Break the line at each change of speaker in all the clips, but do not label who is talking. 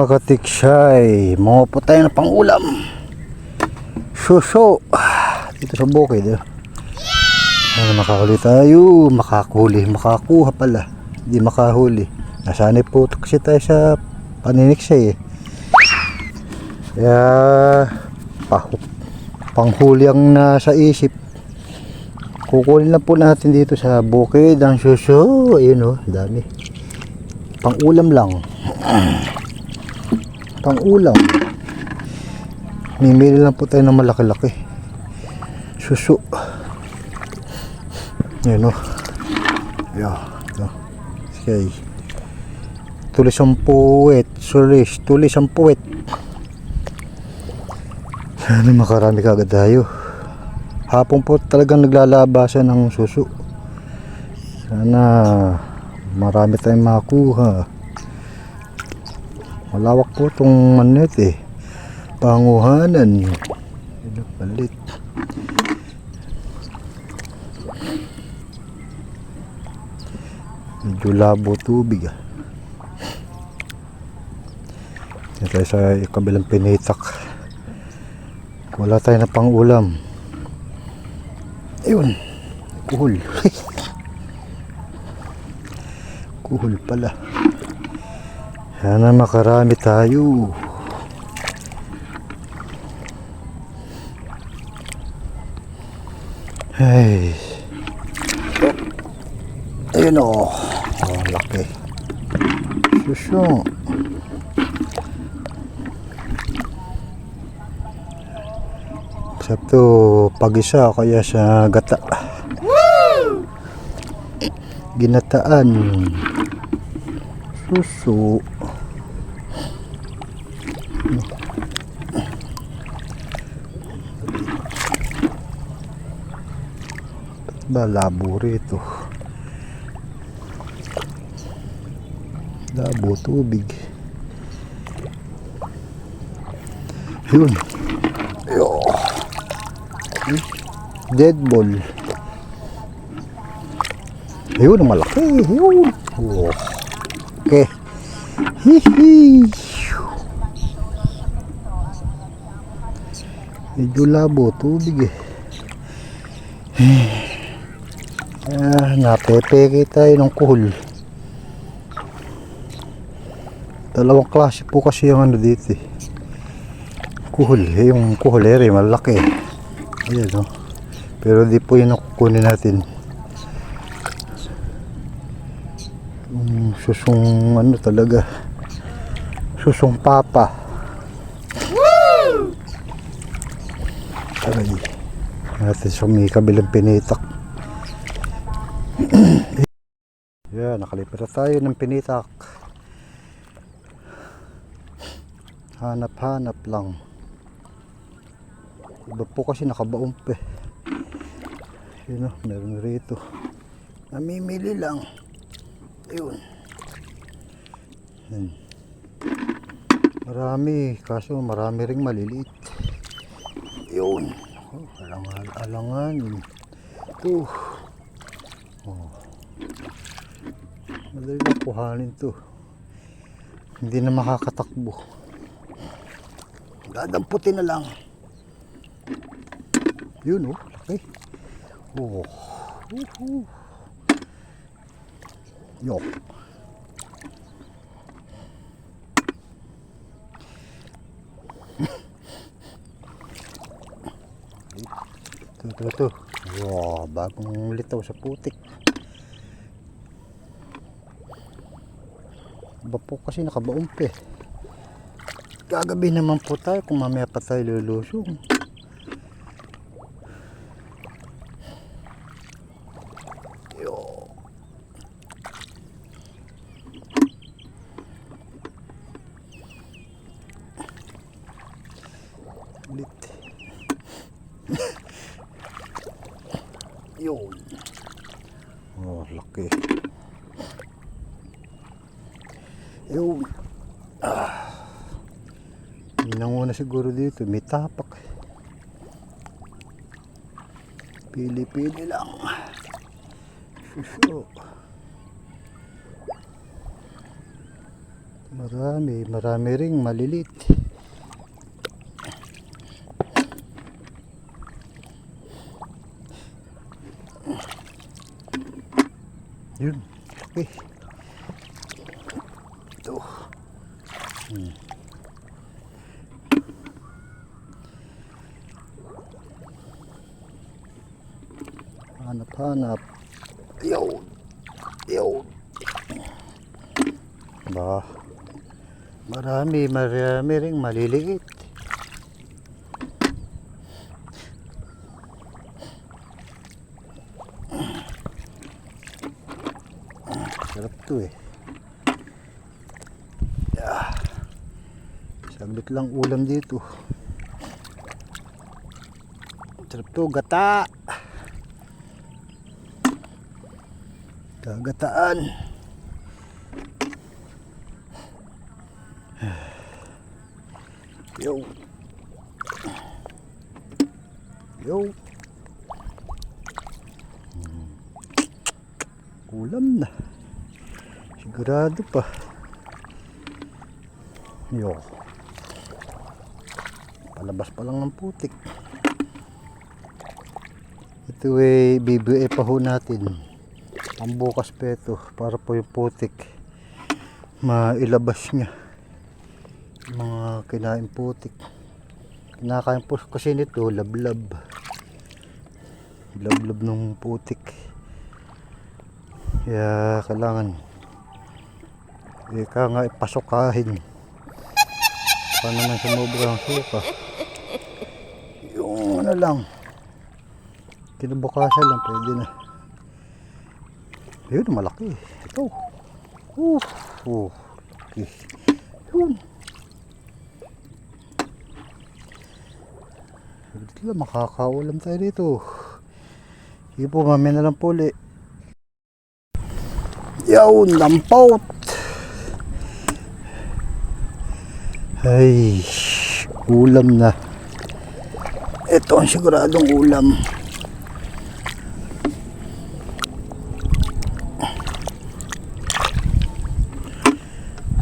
mga katiksay, mga po tayo na pangulam. Suso. Dito sa bukid. Eh. Ano makahuli tayo? Makakuli. Makakuha pala. Hindi makahuli. Nasanay po kasi tayo sa paniniksay eh. Kaya pahu panghuli ang nasa isip. Kukunin lang po natin dito sa bukid ang suso. Ayun oh, dami. Pangulam lang. Pangulam. Mimili lang po tayo ng malaki-laki. Suso. Yan o. Yeah, ito. Okay. Tulis ang puwet. Tulis. Tulis ang puwet. Sana makarami kagad tayo. Hapon po talagang naglalabasan ng suso. Sana marami tayong makuha. Malawak po itong manet eh. Panguhanan. Ano palit. Medyo labo tubig ah. Dito tayo sa kabilang pinitak. Wala tayo na pang ulam. Ayun. Kuhol. Kuhol pala. Sana makarami tayo. Ay. Ayun o. Oh. oh, laki. Susyo. Sabto pag-isa kaya sa gata. Ginataan. Suso. Ba labo rito. Labo tubig. Yun. Yo. dead ball. Yun malaki. Yun. Okay. Hihi. Medyo labo tubig eh Ah, napepeke tayo ng kuhol. Dalawang klase po kasi yung ano dito eh. Kuhol, eh, yung kuhol ere, malaki. Ayan oh. Pero di po yun ang kukunin natin. Yung susong ano talaga. Susong papa. Aray. Natin sa may kabilang pinitak. Yan, nakalipat na tayo ng pinitak. Hanap-hanap lang. Iba po kasi nakabaon pa eh. Yun o, meron rito. Namimili lang. Ayun. Yan. Marami, kaso marami ring maliliit. Yun. Oh, alangan, alangan. Uh. Oh. Madali na kuhanin to. Hindi na makakatakbo. Dadamputin na lang. Yun oh, laki. Oh. Uhu. Yo. Ito, ito, ito. Wow, bagong litaw sa putik. Iba po kasi nakabaon pa eh. Gagabi naman po tayo kung mamaya pa tayo lulusong. Yo. Ulit. Yun. Oh, laki. Yun. Ah. Nanguna siguro dito. May tapak. Pili-pili lang. Suso. Marami, marami ring malilit. Yun. Okay. Ito. Hmm. Hanap-hanap. Yo. Yo. Ba. Marami, marami ring maliliit. Sarap to eh. Yeah. Saglit lang ulam dito. Sarap to, gata. Gagataan. Yo. Yo. Ulam na. Sigurado pa. Yo. Palabas pa lang ng putik. Ito ay BBA pa ho natin. Ang bukas pa ito para po yung putik mailabas niya. Mga kinain putik. Kinakain po kasi nito lablab. Lablab ng putik. Kaya kailangan ika nga ipasukahin. Paano naman sumubra ang suka? Yung ano lang. Kinabukasan lang pwede na. Yun, malaki. Ito. Uh, uh, okay. Yun. Saglit lang, makakaulam tayo dito. Sige po, mamaya na lang po ulit. Yun, lampaut. Ay, ulam na. Ito ang siguradong ulam.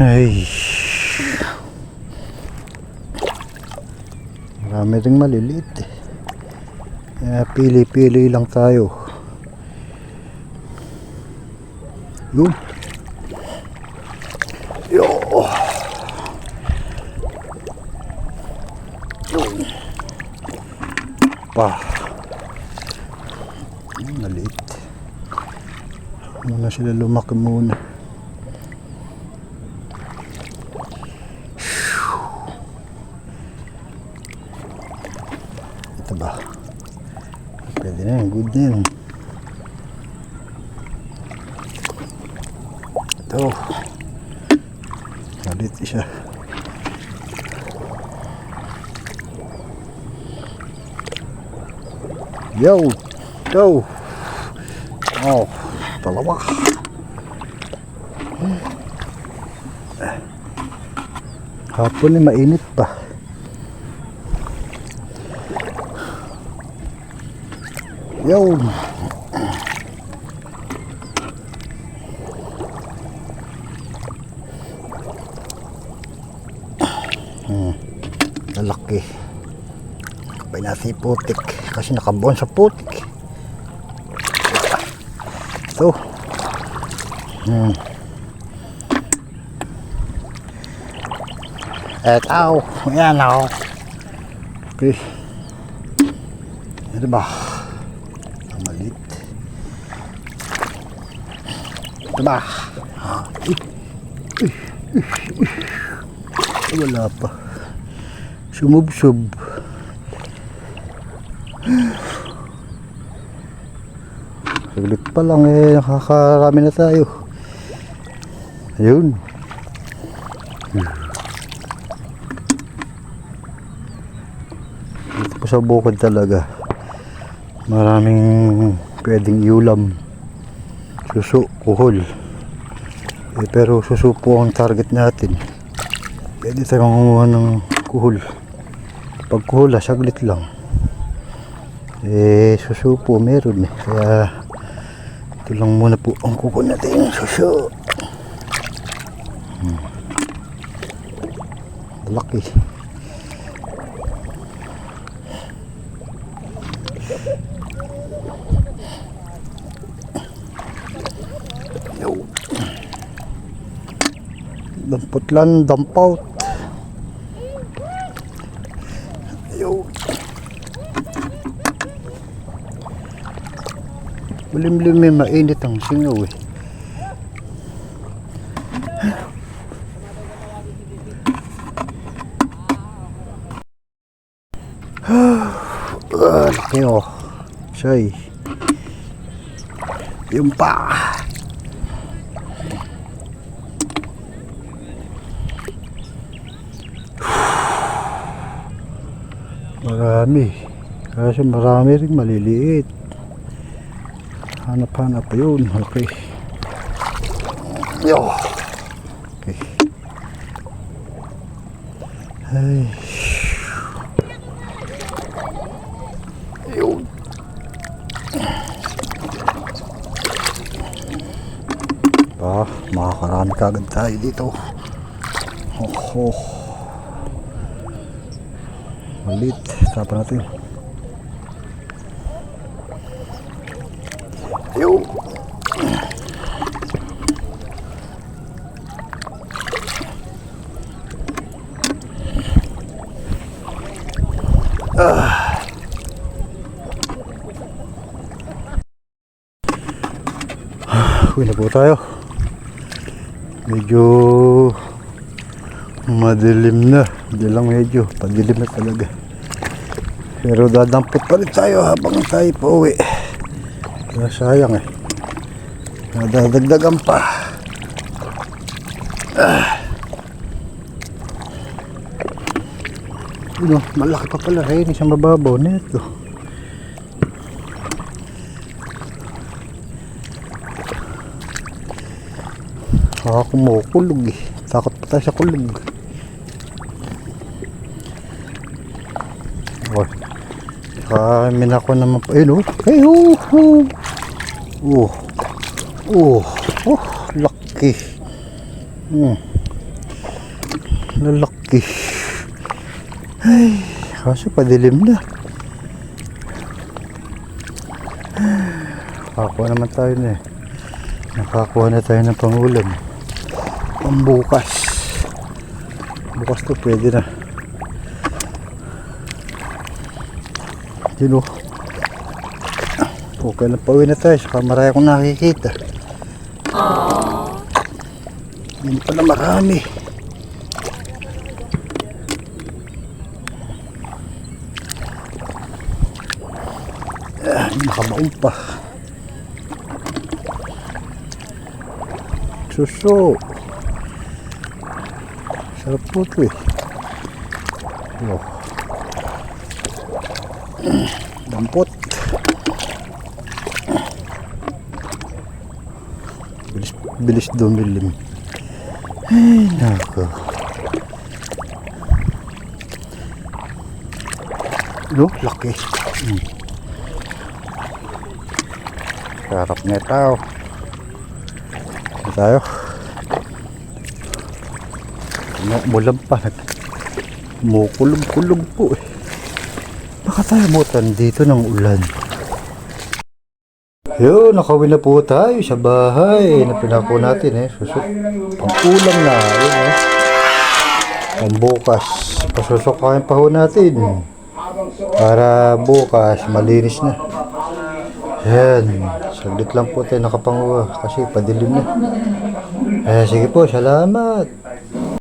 Ay. Marami ring maliliit eh. Pili-pili lang tayo. Yun. Yo. Yun. Pa. Maliit. Muna sila lumaki muna. Ito ba? Pwede yun. Ito. Malit siya. Yo! Go! Oh, dalawa. Hapon ay mainit pa. Yo! Hmm, lalaki. Yung putik. Kasi nakabuon sa putik. Ito. Hmm. Etaw. Yan ako. Okay. Ano ba? Ang Malit. Ito ba? Ah. Wala pa. Sumubsob. Saglit pa lang eh, nakakarami na tayo. Ayun. Dito po sa bukod talaga. Maraming pwedeng iulam. Suso, kuhol. Eh, pero suso ang target natin. Pwede tayong kumuha ng kuhol. Pag kuhol, ah, saglit lang. Eh, suso po meron eh. Kaya, ito lang muna po ang kukunin natin suso. Hmm. Laki. Yo. Dampot lang, dampaut. Yo. Malimlim may mainit ang singaw eh. Ah, laki oh. Shay. Yung pa. Marami. Kasi marami rin maliliit. Hanap-hanap pa yun. Okay. Yo. Okay. Ay. Yun. Pa, makakarami kagad tayo dito. Oh, oh. Malit. Tapa natin. Yun. Uwi na po tayo. Medyo madilim na. Hindi lang medyo. Padilim na talaga. Pero dadampot pa rin tayo habang tayo pa uwi. Kaya sayang eh. Nadadagdagan pa. Ah. Ano, malaki pa pala. Ayun, isang mababaw na ito. Baka kumukulog eh. Takot pa tayo sa kulog. Oh. Kami na ako naman pa. Ayun oh. Ay oh. Oh. Oh. Oh. Oh. Laki. Hmm. Lalaki. Ay. Kasi padilim na. Nakakuha naman tayo na eh. Nakakuha na tayo ng pangulam. Pambukas. Bukas to pwede na. Yun. Okay na pauwi na tayo. Saka marami akong nakikita. Hindi pala marami. Ah, nakabaon pa. Suso. Sarap po ito eh. Oh. Dampot. Bilis, bilis dumilim. Ay, nako. No, laki. Hmm. Sarap na tao. Ito tayo. Mu- Mulam pa. Mukulog-kulog po eh. Mutan dito ng ulan. Yo, nakawin na po tayo sa bahay na pinako natin eh. Susok. Pang-ulam na. Yun eh. Pambukas. Pasusukain pa ho natin. Para bukas malinis na. Ayan. Saglit lang po tayo nakapanguha kasi padilim na. Eh, sige po, salamat.